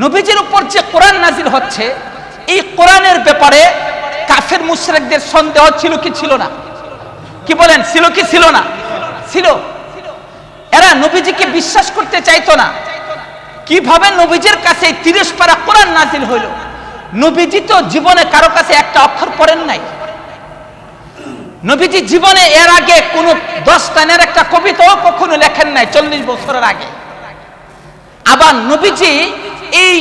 নবীজির উপর যে কোরআন নাজিল হচ্ছে, এই কোরআনের ব্যাপারে কাফের মুশরিকদের সন্দেহ ছিল কি ছিল না? কি বলেন, ছিল কি ছিল না? ছিল। এরা নবীজিকে বিশ্বাস করতে চাইতো না। কীভাবে নবীজির কাছে তিরিশ পারা কোরআন নাজিল হইল? নবীজি তো জীবনে কারও কাছে একটা অক্ষর পড়েন নাই। নবীজি জীবনে এর আগে কোনো দশ টানের একটা কবিতাও কখনো লেখেন নাই চল্লিশ বছরের আগে। আবার নবীজি এই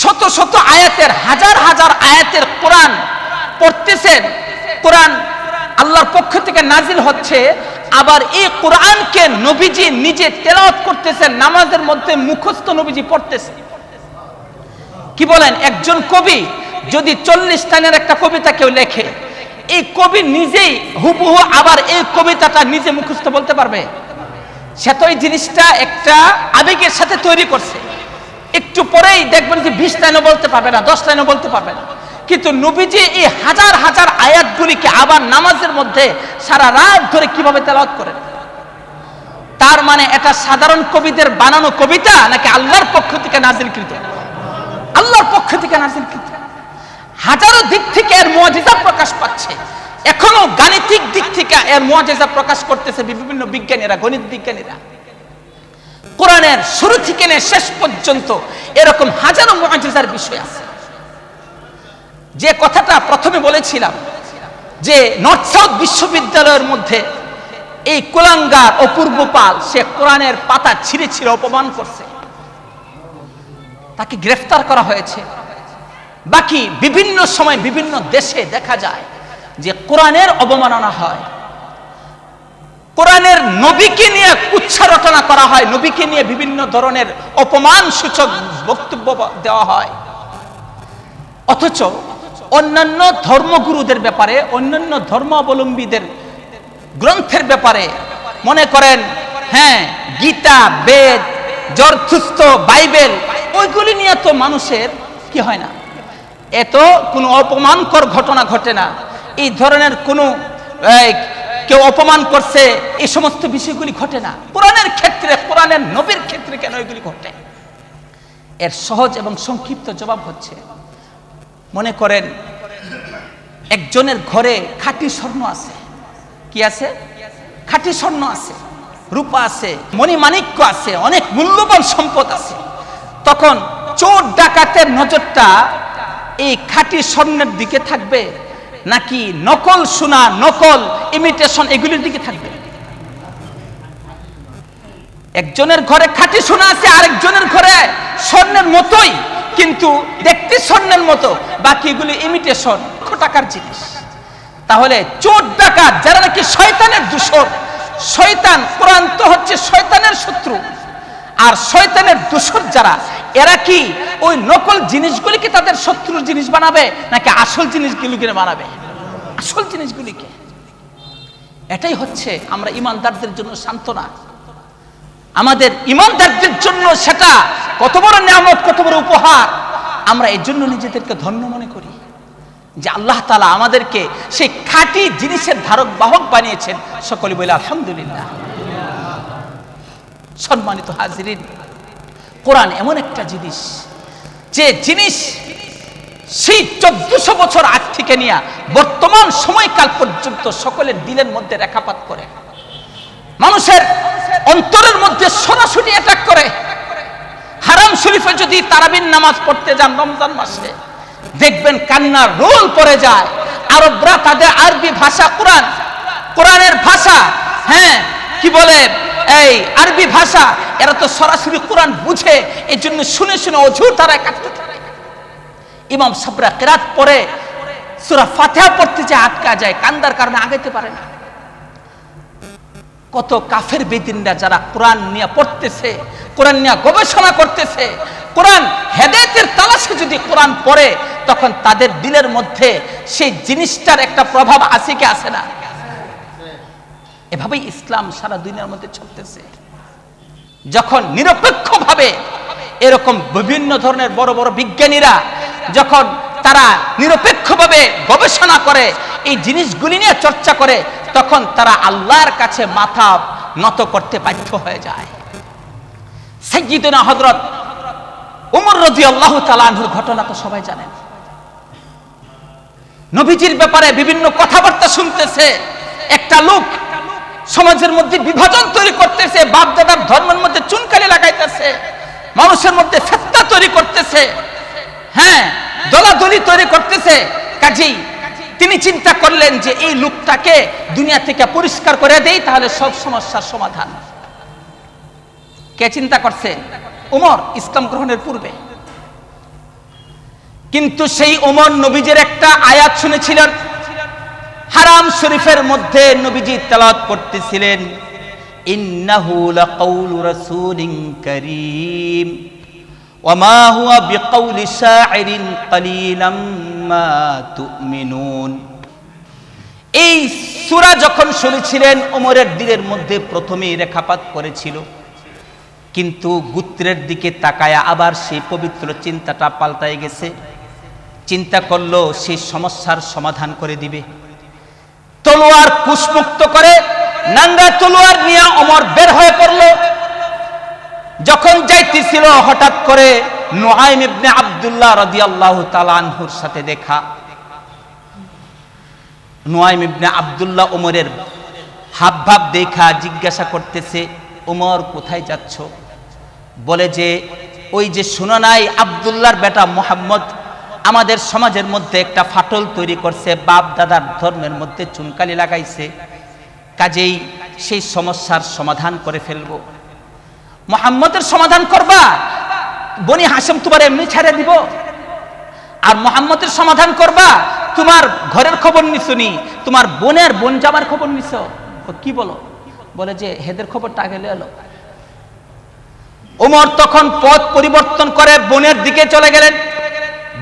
শত শত আয়াতের, হাজার হাজার আয়াতের কোরআন পড়তেছেন। কোরআন আল্লাহর পক্ষ থেকে নাজিল হচ্ছে, আবার এই কোরআনকে নবীজি নিজে তেলাওয়াত করতেছেন, নামাজের মধ্যে মুখস্থ নবীজি পড়তেছেন কি বলেন? একজন কবি যদি চল্লিশ টানের একটা কবিতা কেউ লেখে, এই কবি নিজেই হুবহু আবার এই কবিতাটা নিজে মুখস্থ বলতে পারবে? সে তো এই জিনিসটা একটা আবেগের সাথে তৈরি করছে। একটু পরেই দেখবেন যে বিশ লাইনও বলতে পারবে না, দশ লাইনও বলতে পারবে না। কিন্তু নবীজি এই হাজার হাজার আয়াতগুলিকে আবার নামাজের মধ্যে সারা রাত ধরে কীভাবে তেলাওয়াত করেন? তার মানে এটা সাধারণ কবিদের বানানো কবিতা নাকি আল্লাহর পক্ষ থেকে নাজিলকৃত? আল্লাহর পক্ষ থেকে নাজিলকৃত। হাজারো দিক থেকে এর মুআজিজা প্রকাশ পাচ্ছে। এখনও গাণিতিক দিক থেকে এর মুআজিজা প্রকাশ করতেছে বিভিন্ন বিজ্ঞানীরা, গণিত বিজ্ঞানীরা। কোরআনের শুরু থেকে শেষ পর্যন্ত এরকম হাজারো মুআজিজার বিষয় আছে। যে কথাটা প্রথমে বলেছিলাম যে নর্থ সাউথ বিশ্ববিদ্যালয়ের মধ্যে এই কোলাঙ্গার অপূর্ব পাল সে কোরআনের পাতা ছিঁড়ে ছিঁড়ে অপমান করছে। তাকে গ্রেফতার করা হয়েছে। বাকি বিভিন্ন সময় বিভিন্ন দেশে দেখা যায় যে কোরআনের অবমাননা হয়। কোরআনের নবীকে নিয়ে কুচ্ছা রচনা করা হয়, নবীকে নিয়ে বিভিন্ন ধরনের অপমান সূচক বক্তব্য দেওয়া হয়। অথচ অন্যান্য ধর্মগুরুদের ব্যাপারে, অন্যান্য ধর্মাবলম্বীদের গ্রন্থের ব্যাপারে মনে করেন হ্যাঁ গীতা, বেদ জরথুস্ত বাইবেল, ওইগুলি নিয়ে তো মানুষের কি হয় না? এত কোনো অপমানকর ঘটনা ঘটে না। এই ধরনের কোনো কেউ অপমান করছে, এই সমস্ত বিষয়গুলি ঘটে না। কোরআনের ক্ষেত্রে, কোরআনের নবীর ক্ষেত্রে কেন এগুলি ঘটে? এর সহজ এবং সংক্ষিপ্ত জবাব হচ্ছে, মনে করেন, একজনের ঘরে খাঁটি স্বর্ণ আছে। কি আছে? খাঁটি স্বর্ণ আছে, রূপা আছে, মণিমাণিক্য আছে, অনেক মূল্যবান সম্পদ আছে। তখন চোর ডাকাতের নজরটা এই খাঁটি স্বর্ণের দিকে থাকবে। নাকি নকল শোনা, নকল ইমিটেশন এগুলির দিকে থাকবে? একজনের ঘরে খাঁটি সোনা আছে, আরেকজনের ঘরে স্বর্ণের মতোই, কিন্তু দেখতে স্বর্ণের মতো বাকি এগুলি ইমিটেশন টাকার জিনিস। তাহলে চোর ডাকাত, যারা নাকি শয়তানের দূষর, শয়তান কোরআন তো হচ্ছে শয়তানের শত্রু, আর শয়তানের দূষর যারা, এরা কি ওই নকল জিনিসগুলিকে তাদের শত্রুর জিনিস বানাবে, নাকি আসল জিনিসগুলিকে বানাবে? আসল জিনিসগুলিকে এটাই হচ্ছে আমরা ইমানদারদের জন্য সান্ত্বনা। আমাদের ইমানদারদের জন্য সেটা কত বড় নিয়ামত, কত বড় উপহার। আমরা এর জন্য নিজেদেরকে ধন্য মনে করি। যে আল্লাহ তালা আমাদেরকে সেই খাঁটি জিনিসের ধারক, বাহক বানিয়েছেন। সকলে বলে আলহামদুলিল্লাহ। সম্মানিত হাজিরিন, কোরআন এমন একটা জিনিস যে জিনিস সেই চোদ্দশো বছর আগ থেকে নিয়ে বর্তমান সময়কাল পর্যন্ত সকলের দিলের মধ্যে রেখাপাত করে, মানুষের অন্তরের মধ্যে সরাসরি অ্যাটাক করে। হারাম শরীফে যদি তারাবিন নামাজ পড়তে যান রমজান মাসে, দেখবেন কান্নার রোল পড়ে যায়। আরবরা তাদের আরবি ভাষা, কোরআন, কোরআনের ভাষা হ্যাঁ কি বলে? এই আরবি ভাষা, এরা তো সরাসরি কোরআন বুঝে এই জন্য শুনে শুনে অঝুর তারা কাটতে ইমাম সাবরা কেরাত পরে সুরা ফাতেহা পড়তে যে আটকা যায়, কান্দার কারণে আগাইতে পারে না। কত কাফের বেদিনরা যারা কোরআন নিয়ে পড়তেছে, কোরআন নিয়ে গবেষণা করতেছে, কোরআন হেদায়েতের তালাশে যদি কোরআন পড়ে, তখন তাদের দিলের মধ্যে সেই জিনিসটার একটা প্রভাব আছে কি আসে না? এভাবেই ইসলাম সারা দুনিয়ার মধ্যে চলতেছে। যখন নিরপেক্ষভাবে এরকম বিভিন্ন ধরনের বড় বড় বিজ্ঞানীরা যখন তারা নিরপেক্ষভাবে গবেষণা করে, এই জিনিসগুলি নিয়ে চর্চা করে, তখন তারা আল্লাহর কাছে মাথা নত করতে বাধ্য হয়ে যায়। সৈয়দনা হজরত উমর রদি আল্লাহ তালাহুর ঘটনা তো সবাই জানেন। নবীজির ব্যাপারে বিভিন্ন কথাবার্তা শুনতেছে। একটা লোক সমাজের মধ্যে বিভাজন তৈরি করতেছে, বাপ দাদার ধর্মের মধ্যে চুনকালি লাগাইতেছে, মানুষের মধ্যে ফেত্তা তৈরি করতেছে হ্যাঁ দলাদলি তৈরি করতেছে। কাজেই তিনি চিন্তা করলেন যে এই লোকটাকে দুনিয়া থেকে পরিষ্কার করে দেই, তাহলে সব সমস্যার সমাধান। কে চিন্তা করছে? উমর, ইসলাম গ্রহণের পূর্বে। কিন্তু সেই উমর নবীজের একটা আয়াত শুনেছিলেন হারাম শরীফের মধ্যে নবীজি তেলাওয়াত করতেছিলেন, ইন্নাহু লাকাউলু রাসূলিন কারীম ওয়ামা হুয়া বিকাউলি শাইরিন কালিলাম মা তুমিনুন। এই সূরা যখন শুনেছিলেন, ওমরের দিলের মধ্যে প্রথমেই রেখাপাত করেছিল। কিন্তু গুত্রের দিকে তাকায়া আবার সেই পবিত্র চিন্তাটা পাল্টায় গেছে। চিন্তা করল সেই সমস্যার সমাধান করে দিবে। তলোয়ার কুশমুক্ত করে নাঙ্গা তলোয়ার নিয়ে অমর বের হয়ে পড়ল। যখন যাইতেছিল হঠাৎ করে নোয়াইম ইবনে আব্দুল্লাহ রাদিয়াল্লাহু তাআলা আনহুর সাথে দেখা। নোয়াইম ইবনে আব্দুল্লাহ ওমরের হাব ভাব দেখা, জিজ্ঞাসা করতেছে, ওমর, কোথায় যাচ্ছ? বলে যে, ওই যে শোনো নাই, আবদুল্লাহর বেটা মোহাম্মদ আমাদের সমাজের মধ্যে একটা ফাটল তৈরি করছে, বাপ দাদার ধর্মের মধ্যে চুনকালি লাগাইছে। কাজেই সেই সমস্যার সমাধান করে ফেলব। মোহাম্মদের সমাধান করবা, বনি হাসেম তোমার এমনি ছেড়ে দিব। আর মোহাম্মদের সমাধান করবা, তোমার ঘরের খবর নিছুনি তোমার বোনের বোন জামার খবর নিছ। কি বলো? বলে যে, হেদের খবরটা আগে এলো ওমর তখন পথ পরিবর্তন করে বোনের দিকে চলে গেলেন।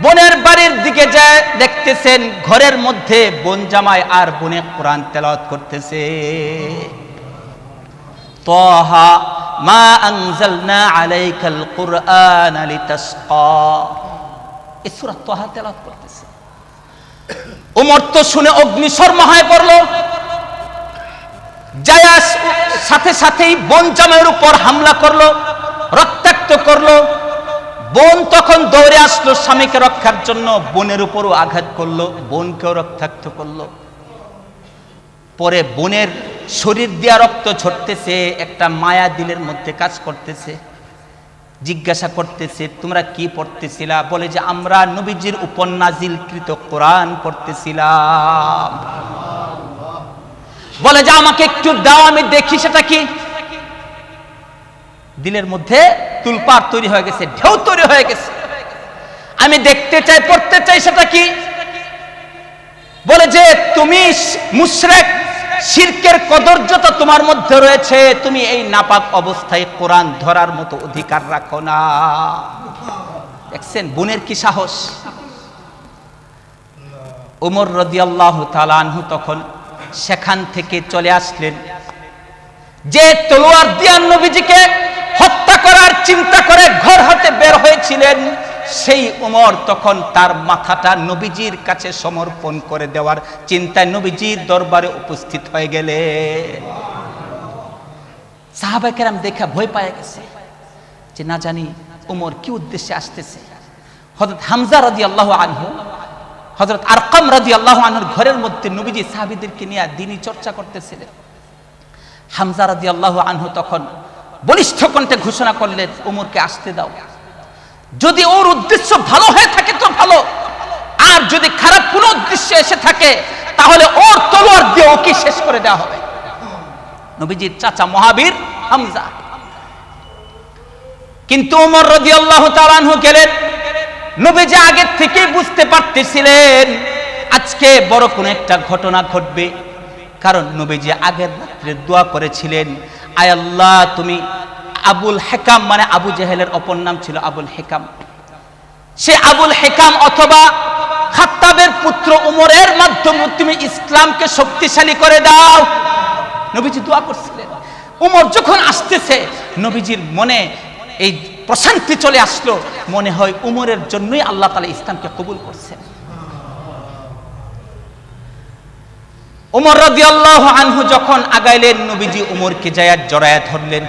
বোনের বাড়ির দিকে যায়, দেখতেছেন ঘরের মধ্যে বোন জামাই আর বোনে কোরআন তেলাওয়াত করতেছে। তহা, মা আনজালনা আলাইকাল কুরআন লিতাসকা। এই সূরা তহা তেলাওয়াত করতেছে। ওমর তো শুনে অগ্নিশর্মা হয়ে পড়ল। জায়াস সাথে সাথেই বোন জামাইয়ের উপর হামলা করল, রক্তাক্ত করল। বোন তখন দৌড়ে আসলো, স্বামীকে রক্ষার জন্য। বোনের উপরও আঘাত করল, বোনকেও রক্তাক্ত করল। পরে বোনের শরীর দিয়া রক্ত ঝরতেছে, একটা মায়া দিলের মধ্যে কাজ করতেছে, জিজ্ঞাসা করতেছে, তোমরা কি পড়তেছিলা? বলে যে, আমরা নবীজির উপর নাজিলকৃত কোরআন পড়তেছিলাম। বলে যে, আমাকে একটু দাও, আমি দেখি সেটা কি? দিলের মধ্যে তুলপার তৈরি হয়ে গেছে, ঢেউ তৈরি হয়ে গেছে। আমি দেখতে চাই, পড়তে চাই সেটা কি? বলে যে তুমি মুশরেক, শিরকের কদর্যতা তোমার মধ্যে রয়েছে, তুমি এই নাপাক অবস্থায় কোরআন ধরার মতো অধিকার রাখো না। দেখছেন, বোনের কি সাহস? ওমর রদিয়াল্লাহ তালানহু তখন সেখান থেকে চলে আসলেন। যে তলোয়ার দিয়ান নবীজিকে চিন্তা করে ঘর হতে বের হয়েছিলেন, সেই উমর তখন তার মাথাটা নবীজির কাছে সমর্পণ করে দেওয়ার চিন্তায় নবীজির দরবারে উপস্থিত হয়ে গেলে। সাহাবাকেরাম দেখা ভয় পায় গেছে যে না জানি উমর কি উদ্দেশ্যে আসতেছে। হজরত হামজা রাজি আল্লাহ আনহু হজরত আরকাম রাজি আল্লাহ আনহুর ঘরের মধ্যে নবীজি সাহাবিদেরকে নিয়ে দিনই চর্চা করতেছিলেন। হামজা রাজি আল্লাহ আনহু তখন বলিষ্ঠ কণ্ঠে ঘোষণা করলেন উমরকে আসতে দাও। যদি ওর উদ্দেশ্য ভালো হয়ে থাকে তো ভালো। আর যদি খারাপ কোনো উদ্দেশ্যে এসে থাকে, তাহলে ওর তলোয়ার দিয়ে ওকে শেষ করে দেওয়া হবে। নবীজির চাচা মহাবীর হামজা। কিন্তু উমর রদি আল্লাহ তালানহু গেলেন। নবীজি আগের থেকেই বুঝতে পারতেছিলেন, আজকে বড় কোনো একটা ঘটনা ঘটবে। কারণ নবীজি আগের রাত্রে দোয়া করেছিলেন আয় আল্লাহ, তুমি আবুল হেকাম মানে আবু জেহেলের অপর নাম ছিল আবুল হেকাম। সে আবুল হেকাম অথবা খাত্তাবের পুত্র উমরের মাধ্যমে তুমি ইসলামকে শক্তিশালী করে দাও। নবীজি দোয়া করছিলেন। উমর যখন আসতেছে, নবীজির মনে এই প্রশান্তি চলে আসলো। মনে হয় উমরের জন্যই আল্লাহ তালা ইসলামকে কবুল করছেন। উমর রাদিয়াল্লাহু আনহু যখন আগাইলেন, নবীজি উমরকে জায়াত জড়ায়া ধরলেন।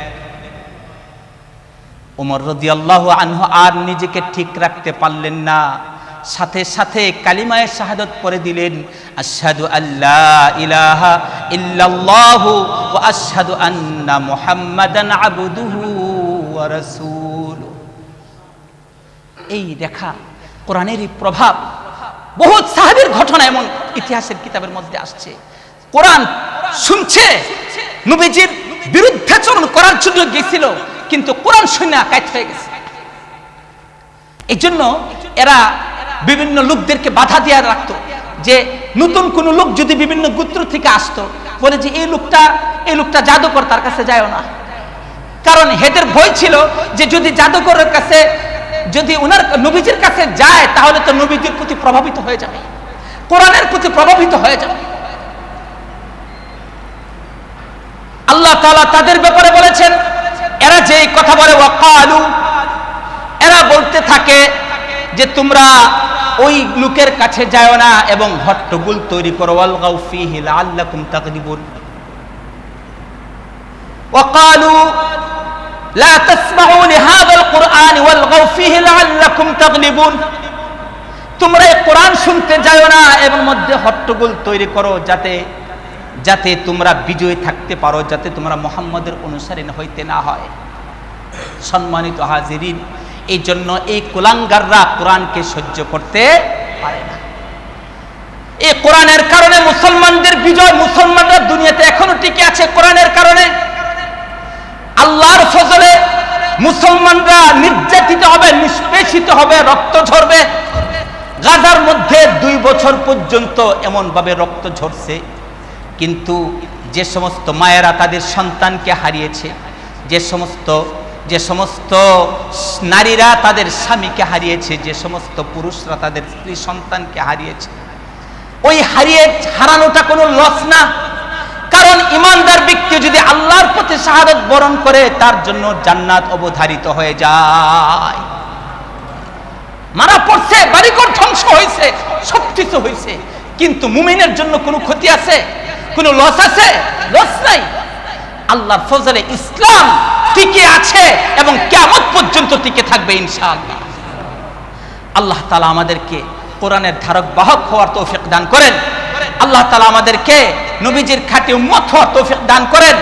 ওমর রদিয়াল্লাহু আনহু আর নিজেকে ঠিক রাখতে পারলেন না। সাথে সাথে কালিমায়ে শাহাদত পড়ে দিলেন, আশহাদু আল্লাহ ইলাহা ইল্লাল্লাহু ওয়া আশহাদু আন্না মুহাম্মাদান আবদুহু ওয়া রাসূলুহু। এই রেখা, কোরআনেরই প্রভাব। বহুত সাহাবীর ঘটনা এমন। ইতিহাসের কিতাবের মধ্যে আসছে। কোরআন শুনছে, নবীজির বিরুদ্ধাচরণ করার জন্য গেছিল কিন্তু কোরআন শুনে কায়ত হয়ে গেছে। এই জন্য এরা বিভিন্ন লোকদেরকে বাধা দিয়ে রাখতো যে নতুন কোন লোক যদি বিভিন্ন গোত্র থেকে আসতো, বলে যে এই লোকটা এই লোকটা জাদুকর তার কাছে যায় না। কারণ হেদের ভয় ছিল যে যদি জাদুকরের কাছে, যদি ওনার নবীজির কাছে যায়, তাহলে তো নবীজির প্রতি প্রভাবিত হয়ে যাবে। কোরআনের প্রতি প্রভাবিত হয়ে যাবে আল্লাহ তাআলা তাদের ব্যাপারে বলেছেন এরা যে এই কথা বলে ওয়াকালু এরা বলতে থাকে যে তোমরা ওই লোকের কাছে যাও না এবং হট্টগুল তৈরি করো আলগাউ ফিহি লাআল্লাকুম তাগলিবুন وقالوا لا تسمعوا لهذا القرآن والغوا فيه لعلكم تغلبون তোমরা কোরআন শুনতে যাও না, এর মধ্যে হট্টগোল তৈরি করো যাতে যাতে তোমরা বিজয়ী থাকতে পারো, যাতে তোমরা মোহাম্মদের অনুসারী হইতে না হয়। সম্মানিত হাজিরিন এই জন্য এই কুলাঙ্গাররা কোরআনকে সহ্য করতে পারে না। এই কোরআনের কারণে মুসলমানদের বিজয় মুসলমানরা দুনিয়াতে এখনও টিকে আছে, কোরআনের কারণে। আল্লাহর ফজলে মুসলমানরা নির্যাতিত হবে, নিষ্পেষিত হবে, রক্ত ঝরবে। গাজার মধ্যে দুই বছর পর্যন্ত এমন ভাবে রক্ত ঝরছে, কিন্তু যে সমস্ত মায়েরা তাদের সন্তানকে হারিয়েছে, যে সমস্ত যে সমস্ত নারীরা তাদের স্বামীকে হারিয়েছে, যে সমস্ত পুরুষরা তাদের স্ত্রী সন্তানকে হারিয়েছে, ওই হারিয়ে হারানোটা কোনো লস না। কারণ ইমানদার ব্যক্তি যদি আল্লাহর প্রতি শাহাদত বরণ করে, তার জন্য জান্নাত অবধারিত হয়ে যায়। পড়ছে বাড়িঘর ধ্বংস হয়েছে সব কিছু হয়েছে। কিন্তু মুমিনের জন্য কোনো ক্ষতি আছে? কোনো লস আছে? লস নাই। আল্লাহর ফজলে ইসলাম টিকে আছে এবং কেমন পর্যন্ত টিকে থাকবে ইনশাআল্লাহ। আল্লাহ তালা আমাদেরকে কোরআনের ধারক, বাহক হওয়ার তৌফিক দান করেন। আল্লাহ তালা আমাদেরকে নবীজির খাঁটি উম্মত হওয়ার তৌফিক দান করেন।